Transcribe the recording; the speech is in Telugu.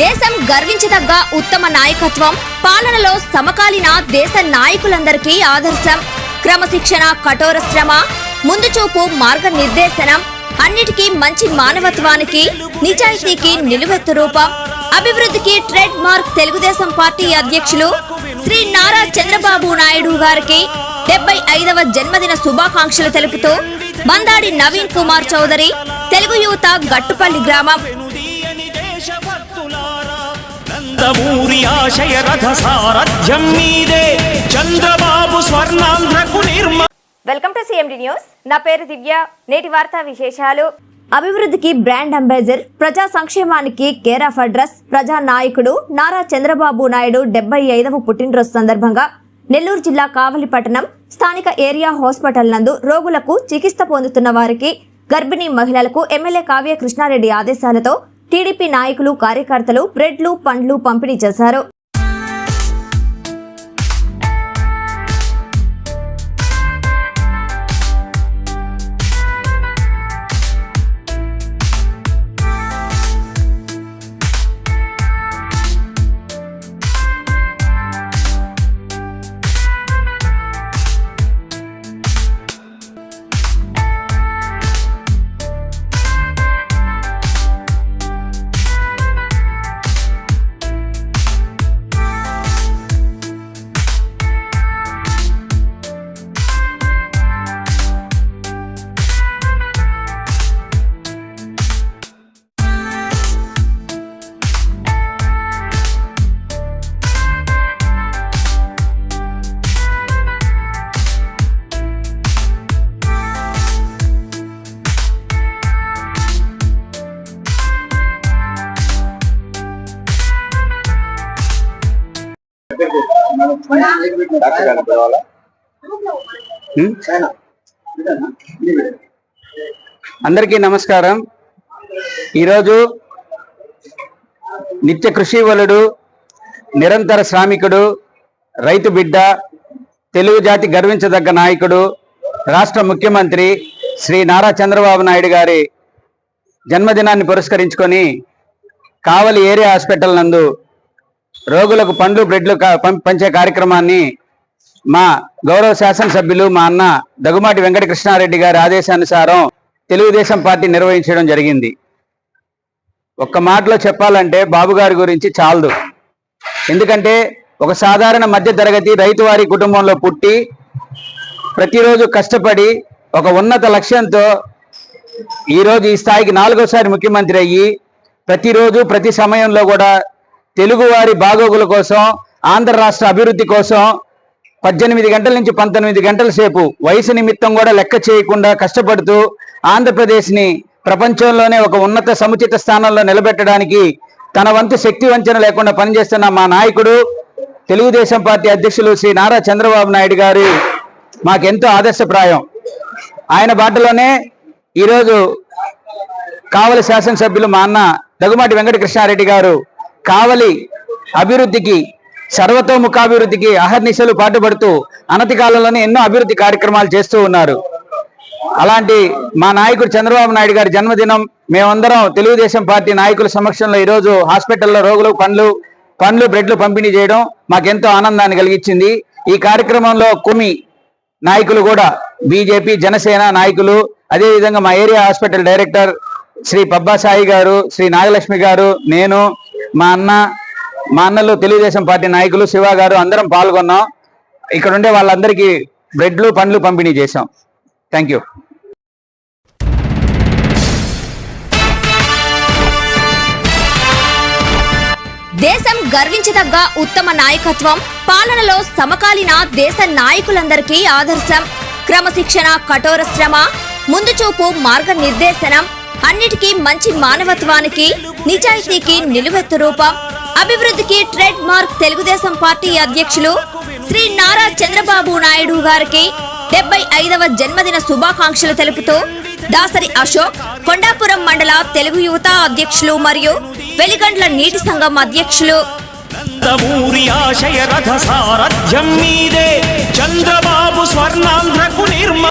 దేశం గర్వించదగ్గ ఉత్తమ నాయకత్వం పాలనలో సమకాలీన దేశ నాయకులందరికీ ఆదర్శం. క్రమశిక్షణ కఠోర శ్రమ ముందుచూపు మార్గనిర్దేశనం అన్నిటికీ మంచి మానవత్వానికి నిజాయితీకి నిలువెత్తు రూపం. అభివృద్ధికి ట్రేడ్ మార్క్ తెలుగుదేశం పార్టీ అధ్యక్షులు శ్రీ నారా చంద్రబాబు నాయుడు గారికి డెబ్బై ఐదవ జన్మదిన శుభాకాంక్షలు తెలుపుతూ మందాడి నవీన్ కుమార్ చౌదరి తెలుగు యువత గట్టుపల్లి గ్రామం. నందమూరి ఆశయ రథ సారథ్యం మీదే చంద్రబాబు స్వర్ణాంధ్రకు నిర్మ వెల్కమ్ టు సిఎండి న్యూస్ నా పేరు దివ్య. నేటి వార్తా విశేషాలు. అభివృద్ధికి బ్రాండ్ అంబాసిడర్ ప్రజా సంక్షేమానికి కేర్ ఆఫ్ అడ్రస్ ప్రజా నాయకుడు నారా చంద్రబాబు నాయుడు డెబ్బై ఐదవ పుట్టినరోజు సందర్భంగా నెల్లూరు జిల్లా కావలిపట్టణం స్థానిక ఏరియా హాస్పిటల్ నందు రోగులకు చికిత్స పొందుతున్న వారికి గర్భిణీ మహిళలకు ఎమ్మెల్యే కావ్య కృష్ణారెడ్డి ఆదేశాలతో టీడీపీ నాయకులు కార్యకర్తలు బ్రెడ్లు పండ్లు పంపిణీ చేశారు. అందరికీ నమస్కారం. ఈరోజు నిత్య కృషి వలుడు నిరంతర శ్రామికుడు రైతు బిడ్డ తెలుగు జాతి గర్వించదగ్గ నాయకుడు రాష్ట్ర ముఖ్యమంత్రి శ్రీ నారా చంద్రబాబు నాయుడు గారి జన్మదినాన్ని పురస్కరించుకొని కావలి ఏరియా హాస్పిటల్ నందు రోగులకు పండ్లు బ్రెడ్లు పంచే కార్యక్రమాన్ని మా గౌరవ శాసనసభ్యులు మా అన్న దగుమాటి వెంకటకృష్ణారెడ్డి గారి ఆదేశానుసారం తెలుగుదేశం పార్టీ నిర్వహించడం జరిగింది. ఒక్క మాటలో చెప్పాలంటే బాబు గారి గురించి చాలదు. ఎందుకంటే ఒక సాధారణ మధ్య తరగతి రైతువారి కుటుంబంలో పుట్టి ప్రతిరోజు కష్టపడి ఒక ఉన్నత లక్ష్యంతో ఈరోజు ఈ స్థాయికి నాలుగోసారి ముఖ్యమంత్రి అయ్యి ప్రతిరోజు ప్రతి సమయంలో కూడా తెలుగువారి బాగోగుల కోసం ఆంధ్ర రాష్ట్ర అభివృద్ధి కోసం పద్దెనిమిది గంటల నుంచి పంతొమ్మిది గంటల సేపు వయసు నిమిత్తం కూడా లెక్క చేయకుండా కష్టపడుతూ ఆంధ్రప్రదేశ్ని ప్రపంచంలోనే ఒక ఉన్నత సముచిత స్థానంలో నిలబెట్టడానికి తన వంతు శక్తి వంచన లేకుండా పనిచేస్తున్న మా నాయకుడు తెలుగుదేశం పార్టీ అధ్యక్షులు శ్రీ నారా చంద్రబాబు నాయుడు గారి మాకెంతో ఆదర్శప్రాయం. ఆయన బాటలోనే ఈరోజు కావలి శాసనసభ్యులు మా అన్న దగ్గుమాటి వెంకట కృష్ణారెడ్డి గారు కావలి అభివృద్ధికి సర్వతోముఖాభివృద్ధికి అహర్నిశలు పాటుపడుతూ అనతి కాలంలోనే ఎన్నో అభివృద్ధి కార్యక్రమాలు చేస్తూ ఉన్నారు. అలాంటి మా నాయకుడు చంద్రబాబు నాయుడు గారి జన్మదినం మేమందరం తెలుగుదేశం పార్టీ నాయకుల సమక్షంలో ఈరోజు హాస్పిటల్లో రోగులు పండ్లు పండ్లు బ్రెడ్లు పంపిణీ చేయడం మాకెంతో ఆనందాన్ని కలిగించింది. ఈ కార్యక్రమంలో కుమి నాయకులు కూడా బీజేపీ జనసేన నాయకులు అదేవిధంగా మా area hospital director Shri Pabbasai గారు శ్రీ నాగలక్ష్మి గారు నేను మా అన్న మా అన్నలు తెలుగుదేశం పార్టీ నాయకులు శివ గారు అందరం పాల్గొన్నాం. ఇక్కడ ఉండే వాళ్ళందరికీ బ్రెడ్లు పండ్లు పంపిణీ చేశాం. థ్యాంక్ యూ దేశం గర్వించదగ్గ ఉత్తమ నాయకత్వం పాలనలో సమకాలీన దేశ నాయకులందరికీ ఆదర్శం. క్రమశిక్షణ కఠోర శ్రమ ముందుచూపు మార్గ నిర్దేశనం అన్నిటికీ మంచి మానవత్వానికి నిజాయితీకి నిలువెత్తు రూపం అభివృద్ధికి ట్రేడ్ మార్క్ తెలుగుదేశం పార్టీ అధ్యక్షులు శ్రీ నారా చంద్రబాబు నాయుడు గారికి డెబ్బై ఐదవ జన్మదిన శుభాకాంక్షలు తెలుపుతూ దాసరి అశోక్ కొండాపురం మండల తెలుగు యువత అధ్యక్షులు మరియు వెలిగండ్ల నీటి సంఘం అధ్యక్షులు. నందమూరి ఆశయ రథ సారథ్యం మీదే చంద్రబాబు స్వర్ణాంధ్రకు నిర్మ